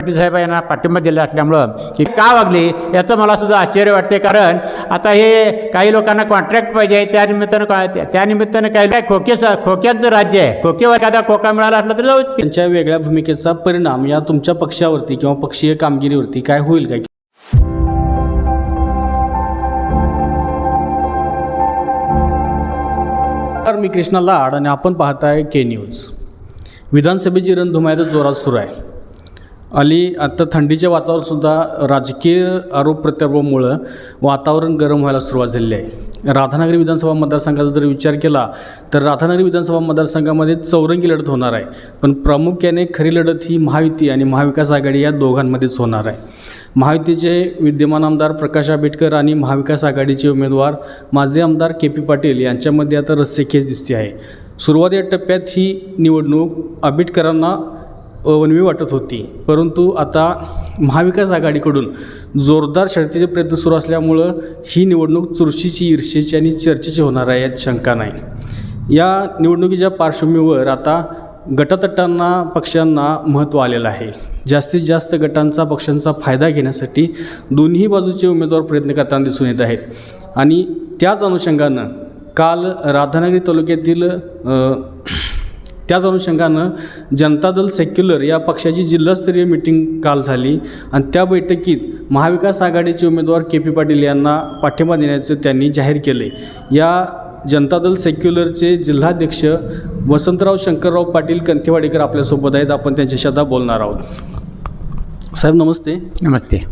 पाटील साहेब यांना पाठिंबा दिला असल्यामुळं की का वागले याचं मला सुद्धा आश्चर्य वाटते. कारण आता हे काही लोकांना कॉन्ट्रॅक्ट पाहिजे त्यानिमित्तानं त्या निमित्तानं त्या- काही काय खोके राज्य आहे खोकेवर एखादा खोका मिळाला असला तरी जाऊ. त्यांच्या वेगळ्या भूमिकेचा परिणाम या तुमच्या पक्षावरती किंवा पक्षीय कामगिरीवरती काय होईल काय? नमस्कार मी कृष्णा लाड आणि आपण पाहताय के न्यूज विधानसभेची रणधुमायत जोरात सुरू आहे. अली आता थंडीच्या वातावरणातसुद्धा राजकीय आरोप प्रत्यारोपामुळं वातावरण गरम व्हायला सुरुवात झालेली आहे. राधानगरी विधानसभा मतदारसंघाचा जर विचार केला तर राधानगरी विधानसभा मतदारसंघामध्ये चौरंगी लढत होणार आहे. पण प्रामुख्याने खरी लढत ही महायुती आणि महाविकास आघाडी या दोघांमध्येच होणार आहे. महायुतीचे विद्यमान आमदार प्रकाश आंबेडकर आणि महाविकास आघाडीचे उमेदवार माजी आमदार के पी पाटील यांच्यामध्ये आता रस्सेखेच दिसते आहे. सुरुवाती टप्प्यात ही निवडणूक आंबेडकरांना अवनवी वाटत होती. परंतु आता महाविकास आघाडीकडून जोरदार शर्तीचे प्रयत्न सुरू असल्यामुळं ही निवडणूक चुरशीची ईर्षेची आणि चर्चेची होणार आहे यात शंका नाही. या निवडणुकीच्या पार्श्वभूमीवर आता गटातटांना पक्षांना महत्त्व आलेलं आहे. जास्तीत जास्त गटांचा पक्षांचा फायदा घेण्यासाठी दोन्ही बाजूचे उमेदवार प्रयत्न करताना दिसून येत आहेत. आणि त्याच अनुषंगानं काल राधानगरी तालुक्यातील त्याच अनुषंगानं जनता दल सेक्युलर या पक्षाची जिल्हास्तरीय मिटिंग काल झाली. आणि त्या बैठकीत महाविकास आघाडीचे उमेदवार के पी पाटील यांना पाठिंबा देण्याचं त्यांनी जाहीर केले या जनता दल सेक्युलरचे जिल्हाध्यक्ष वसंतराव शंकरराव पाटील कंथेवाडीकर आपल्यासोबत आहेत. आपण त्यांच्याशी आता बोलणार आहोत. साहेब नमस्ते. नमस्ते.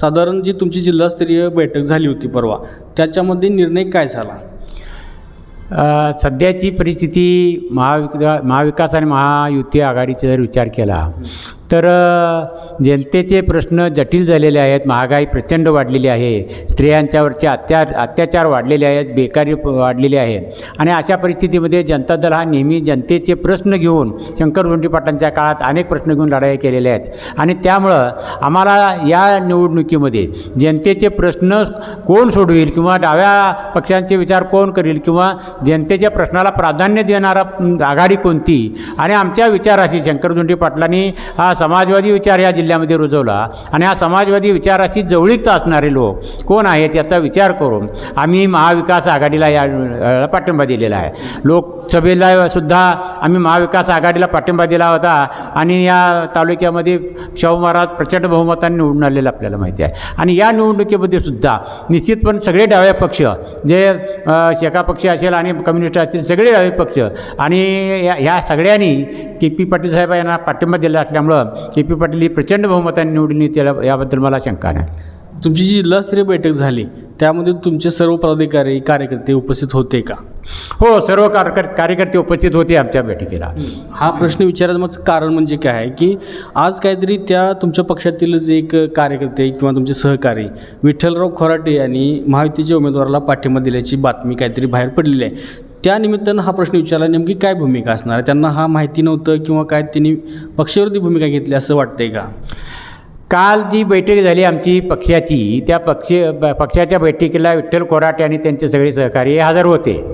साधारण जी तुमची जिल्हास्तरीय बैठक झाली होती परवा त्याच्यामध्ये निर्णय काय झाला? सध्याची परिस्थिती महाविका महाविकास आणि महायुती आघाडीचा जर विचार केला तर जनतेचे प्रश्न जटिल झालेले आहेत महागाई प्रचंड वाढलेली आहे स्त्रियांच्यावरचे अत्या अत्याचार वाढलेले आहेत बेकारी वाढलेली आहे. आणि अशा परिस्थितीमध्ये जनता दल हा नेहमी जनतेचे प्रश्न घेऊन शंकर पाटलांच्या काळात अनेक प्रश्न घेऊन लढाई केलेल्या आहेत. आणि त्यामुळं आम्हाला या निवडणुकीमध्ये जनतेचे प्रश्न कोण सोडवेल किंवा डाव्या पक्षांचे विचार कोण करेल किंवा जनतेच्या प्रश्नाला प्राधान्य देणारा आघाडी कोणती? आणि आमच्या विचाराशी शंकरदोंडी पाटलांनी हा समाजवादी विचार या जिल्ह्यामध्ये रुजवला आणि हा समाजवादी विचाराशी जवळीकता असणारे लोक कोण आहेत याचा विचार करून आम्ही महाविकास आघाडीला या पाठिंबा दिलेला आहे. लोकसभेला सुद्धा आम्ही महाविकास आघाडीला पाठिंबा दिला होता आणि या तालुक्यामध्ये शाहू महाराज प्रचंड बहुमताने निवडून आलेलं आपल्याला माहिती आहे. आणि या निवडणुकीमध्ये सुद्धा निश्चितपणे सगळे डाव्या पक्ष जे शेका पक्ष असेल आणि कम्युनिस्ट असतील सगळे डावे पक्ष आणि या ह्या सगळ्यांनी के पी पाटील साहेब यांना पाठिंबा दिला असल्यामुळं के पी पाटील ही प्रचंड बहुमताने निवडून येतील याबद्दल मला शंका नाही. तुमची जी जिल्हास्तरीय बैठक झाली त्यामध्ये तुमचे सर्व पदाधिकारी कार्यकर्ते उपस्थित होते का? हो सर्व कारकर कार्यकर्ते उपस्थित होते आमच्या बैठकीला. हा. प्रश्न विचारायचं मग कारण म्हणजे काय आहे की आज काहीतरी त्या तुमच्या पक्षातीलच एक कार्यकर्ते किंवा तुमचे सहकारी विठ्ठलराव खोराटे यांनी महायुतीच्या उमेदवाराला पाठिंबा दिल्याची बातमी काहीतरी बाहेर पडलेली आहे. त्यानिमित्तानं हा प्रश्न विचारला नेमकी काय भूमिका असणार? आहे त्यांना हा माहिती नव्हतं किंवा काय त्यांनी पक्षविरोधी भूमिका घेतली असं वाटतंय का? काल जी बैठक झाली आमची पक्षाची त्या पक्ष ब- पक्षाच्या बैठकीला विठ्ठल कोराटे आणि त्यांचे सगळे सहकारी हजर होते.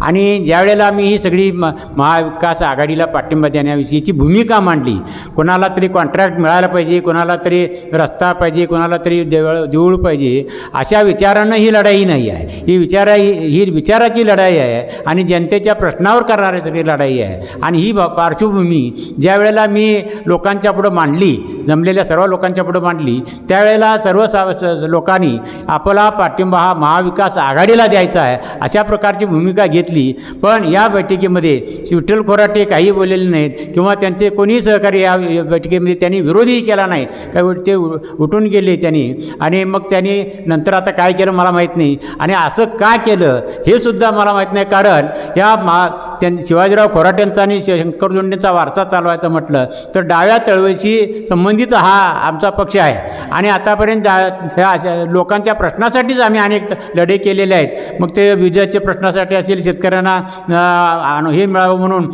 आणि ज्यावेळेला आम्ही ही सगळी म महाविकास आघाडीला पाठिंबा देण्याविषयीची भूमिका मांडली कोणाला तरी कॉन्ट्रॅक्ट मिळायला पाहिजे कोणाला तरी रस्ता पाहिजे कोणाला तरी देवळ देऊळ पाहिजे अशा विचारानं ही लढाई नाही आहे. ही विचारा ही ही विचाराची लढाई आहे आणि जनतेच्या प्रश्नावर करणारी सगळी लढाई आहे. आणि ही पार्श्वभूमी ज्या वेळेला मी लोकांच्या पुढं मांडली जमलेल्या सर्व लोकांच्या पुढं मांडली. त्यावेळेला सर्व स- लोकांनी आपला पाठिंबा हा महाविकास आघाडीला द्यायचा आहे अशा प्रकारची भूमिका घेतली. पण या बैठकीमध्ये विठ्ठल खोराटे काही बोललेले नाहीत किंवा त्यांचे कोणीही सहकारी या बैठकीमध्ये त्यांनी विरोधही केला नाही. काही ते उठून गेले त्यांनी. आणि मग त्यांनी नंतर आता काय केलं मला माहीत नाही. आणि असं का केलं हे सुद्धा मला माहीत नाही. कारण या मा त्यां शिवाजीराव खोराट्यांचा आणि शंकरजोंडेंचा वारसा चालवायचा म्हटलं. तर डाव्या चळवळीशी संबंधित हा आमचा पक्ष आहे. आणि आतापर्यंत डा ह्या अशा लोकांच्या प्रश्नासाठीच आम्ही अनेक लढे केलेले आहेत. मग ते विजेच्या प्रश्नासाठी असेल शेतकऱ्यांना हे मिळावं म्हणून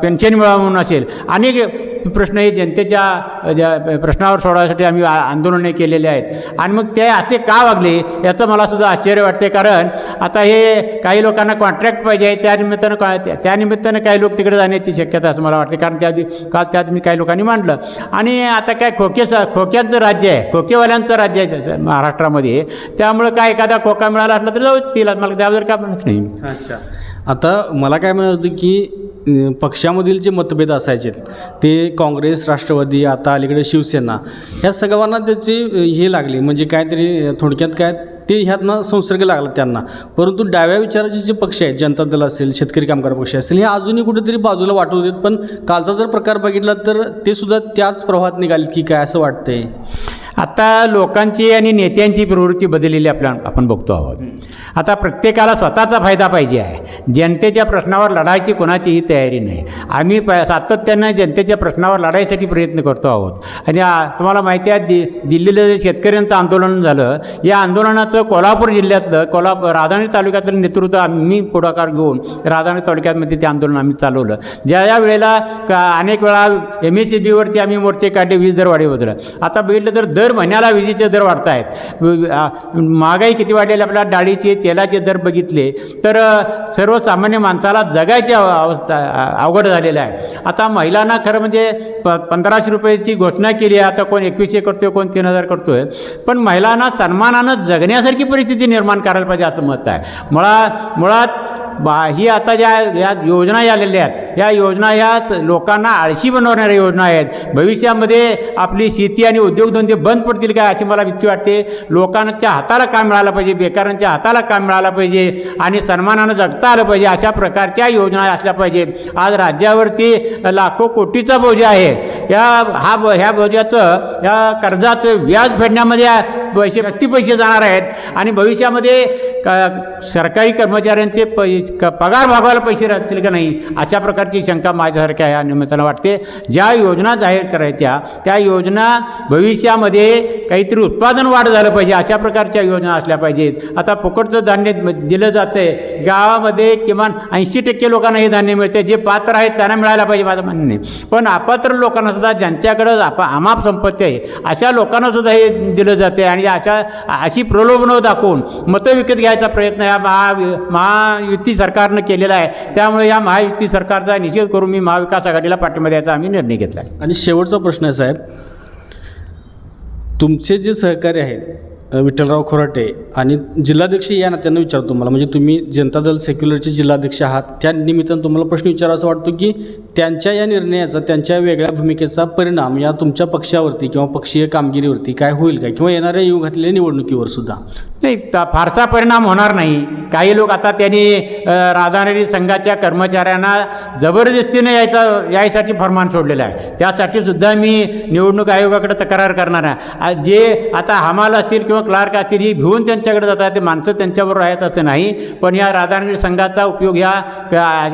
पेन्शन मिळावं म्हणून असेल. अनेक प्रश्न हे जनतेच्या ज्या प्रश्नावर सोडवण्यासाठी आम्ही आंदोलने केलेले आहेत. आणि मग ते असे का वागले याचं मला सुद्धा आश्चर्य वाटते. कारण आता हे काही लोकांना कॉन्ट्रॅक्ट पाहिजे त्या निमित्तानं त्या त्या निमित्तानं काही लोक तिकडे जाण्याची शक्यता असं मला वाटते. कारण त्या काल त्यात मी काही लोकांनी मांडलं. आणि आता काय खोके खोक्यांचं राज्य आहे. खोकेवाल्यांचं राज्य आहे महाराष्ट्रामध्ये. त्यामुळं काय एखादा खोका मिळाला असला तर जाऊ तिला. मला त्याबद्दल काय म्हणत नाही. अच्छा. आता मला काय म्हणत होतं की पक्षामधील जे मतभेद असायचे ते काँग्रेस राष्ट्रवादी आता अलीकडे शिवसेना ह्या सगळ्यांना त्याची हे लागली. म्हणजे काहीतरी थोडक्यात काय ते ह्यातनं संसर्ग लागला त्यांना. परंतु डाव्या विचाराचे जे पक्ष आहेत जनता दल असेल शेतकरी कामगार पक्ष असेल हे अजूनही कुठेतरी बाजूला वाटू देत पण कालचा जर प्रकार बघितला तर ते सुद्धा त्याच प्रवाहात निघाले की काय असं वाटतंय? आता लोकांची आणि नेत्यांची प्रवृत्ती बदललेली आपल्या आपण बघतो आहोत. आता प्रत्येकाला स्वतःचा फायदा पाहिजे आहे. जनतेच्या प्रश्नावर लढायची कोणाचीही तयारी नाही. आम्ही प सातत्यानं जनतेच्या प्रश्नावर लढायसाठी प्रयत्न करतो आहोत. आणि तुम्हाला माहिती आहे दि दिल्लीला जे शेतकऱ्यांचं आंदोलन झालं या आंदोलनाचं कोल्हापूर जिल्ह्यातलं कोल्हापूर राधानगरी तालुक्यातलं नेतृत्व आम्ही पुढाकार घेऊन राधानगरी तालुक्यामध्ये ते आंदोलन आम्ही चालवलं. ज्या ज्या वेळेला अनेक वेळा एम एस सी बीवरती आम्ही मोर्चे काढले वीज दर वाढीबद्दल आता बघितलं तर दर महिन्याला विजेचे दर वाढत आहेत महागाई किती वाढलेली आपल्या डाळीचे तेलाचे दर बघितले तर सर्वसामान्य माणसाला जगायची अव- अवस्था अवघड झालेलं आहे. आता महिलांना खरं म्हणजे प पंधराशे रुपयाची घोषणा केली आहे आता कोण एकवीसशे करतोय कोण तीन हजार करतोय पण महिलांना सन्मानानं जगण्यासारखी परिस्थिती निर्माण करायला पाहिजे असं मत आहे. मुळा मुळात बा ही आता ज्या या योजना आलेल्या आहेत या योजना ह्या लोकांना आळशी बनवणाऱ्या योजना आहेत. भविष्यामध्ये आपली शेती आणि उद्योगधंदे बंद पडतील काय अशी मला भीती वाटते. लोकांच्या हाताला काम मिळालं पाहिजे बेकारांच्या हाताला काम मिळालं पाहिजे आणि सन्मानानं जगता आलं पाहिजे अशा प्रकारच्या योजना असल्या पाहिजे आज राज्यावरती लाखो कोटीचा बोजा आहे. या हा ब- ह्या बोजाचं या कर्जाचं व्याज फेडण्यामध्ये पैसे जास्ती पैसे जाणार आहेत आणि भविष्यामध्ये क सरकारी कर्मचाऱ्यांचे पै क पगार भागवायला पैसे राहतील का नाही? अशा प्रकारची शंका माझ्यासारख्या या निमित्तानं वाटते ज्या योजना जाहीर करायच्या त्या योजना भविष्यामध्ये काहीतरी उत्पादन वाढ झालं पाहिजे. अशा प्रकारच्या योजना असल्या पाहिजेत. आता फुकटचं धान्य दिलं जातं आहे गावामध्ये किमान ऐंशी टक्के लोकांना हे धान्य मिळते जे पात्र आहेत त्यांना मिळायला पाहिजे माझं म्हणणं पण अपात्र लोकांना सुद्धा ज्यांच्याकडं आप आमाप संपत्ती आहे अशा लोकांना सुद्धा हे दिलं जाते आणि अशा अशी प्रलोभनं दाखवून मतं विकत घ्यायचा प्रयत्न या महा महायुती सरकारनं केलेला आहे. त्यामुळे या महायुती सरकारचा निषेध करून मी महाविकास आघाडीला पाठिंबा द्यायचा आम्ही निर्णय घेतला आहे आणि शेवटचा प्रश्न आहे साहेब तुमचे जे सहकारी आहेत विठ्ठलराव खोराटे आणि जिल्हाध्यक्ष या नात्यानं विचारतो तुम्हाला म्हणजे तुम्ही जनता दल सेक्युलरचे जिल्हाध्यक्ष आहात त्या निमित्तानं तुम्हाला प्रश्न विचारायचा वाटतो की त्यांच्या या निर्णयाचा त्यांच्या वेगळ्या भूमिकेचा परिणाम या तुमच्या पक्षावरती किंवा पक्षीय कामगिरीवरती काय होईल काय? किंवा येणाऱ्या येऊ घातलेल्या निवडणुकीवर सुद्धा? नाही फारसा परिणाम होणार नाही. काही लोक आता त्यांनी अ, राधानगरी संघाच्या कर्मचाऱ्यांना जबरदस्तीने यायचा यायसाठी फरमान सोडलेलं आहे. त्यासाठी सुद्धा मी निवडणूक आयोगाकडे तक्रार करणार आहे. जे आता हमाल असतील किंवा क्लार्क असतील ही भिवून त्यांच्याकडे जातात ते माणसं त्यांच्याबरोबर आहेत असं नाही. पण या राधानगरी संघाचा उपयोग ह्या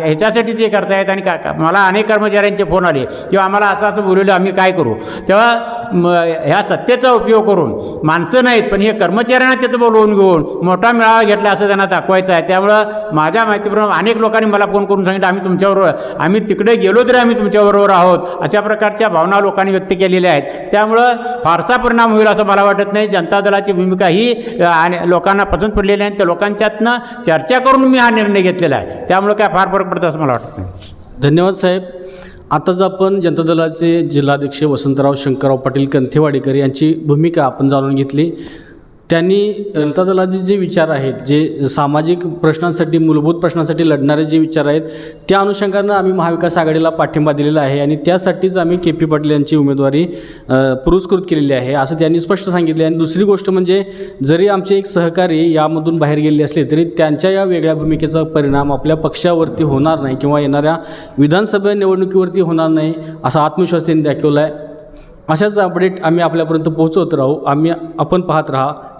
ह्याच्यासाठी ते करतायत आणि का का- मला अनेक कर्मचाऱ्यांचे फोन आले. किंवा आम्हाला असं असं बोलवलं आम्ही काय करू? तेव्हा म, ह्या सत्तेचा उपयोग करून माणसं नाहीत पण हे कर्मचाऱ्यांना तिथं बोलवून घेऊन मोठा मेळावा घेतला असं त्यांना दाखवायचं आहे. त्यामुळं माझ्या माहितीप्रमाणे अनेक लोकांनी मला फोन करून सांगितलं आम्ही तुमच्याबरोबर आम्ही तिकडे गेलो तरी आम्ही तुमच्याबरोबर आहोत. अशा प्रकारच्या भावना लोकांनी व्यक्त केलेल्या आहेत. त्यामुळं फारसा परिणाम होईल असं मला वाटत नाही. जनता दलाची भूमिका ही आणि लोकांना पसंत पडलेली आहे त्या लोकांच्यातनं चर्चा करून मी हा निर्णय घेतलेला आहे. त्यामुळं काय फार फरक पडतं असं मला वाटत नाही. धन्यवाद साहेब. आताच आपण जनता दलाचे जिल्हाध्यक्ष वसंतराव शंकरराव पाटील कंथेवाडीकर यांची भूमिका आपण जाणून घेतली. त्यांनी जनता दलाचे जे विचार आहेत जे सामाजिक प्रश्नांसाठी मूलभूत प्रश्नांसाठी लढणारे जे विचार आहेत त्या अनुषंगानं आम्ही महाविकास आघाडीला पाठिंबा दिलेला आहे आणि त्यासाठीच आम्ही के पी पाटील यांची उमेदवारी पुरस्कृत केलेली आहे असं त्यांनी स्पष्ट सांगितले आणि दुसरी गोष्ट म्हणजे जरी आमचे एक सहकारी यामधून बाहेर गेले असले तरी त्यांच्या या वेगळ्या भूमिकेचा परिणाम आपल्या पक्षावरती होणार नाही किंवा येणाऱ्या विधानसभा निवडणुकीवरती होणार नाही असा आत्मविश्वास त्यांनी दाखवला आहे अशाच अपडेट आम्ही आपल्यापर्यंत पोहोचवत राहू. आम्ही आपण पाहत राहा.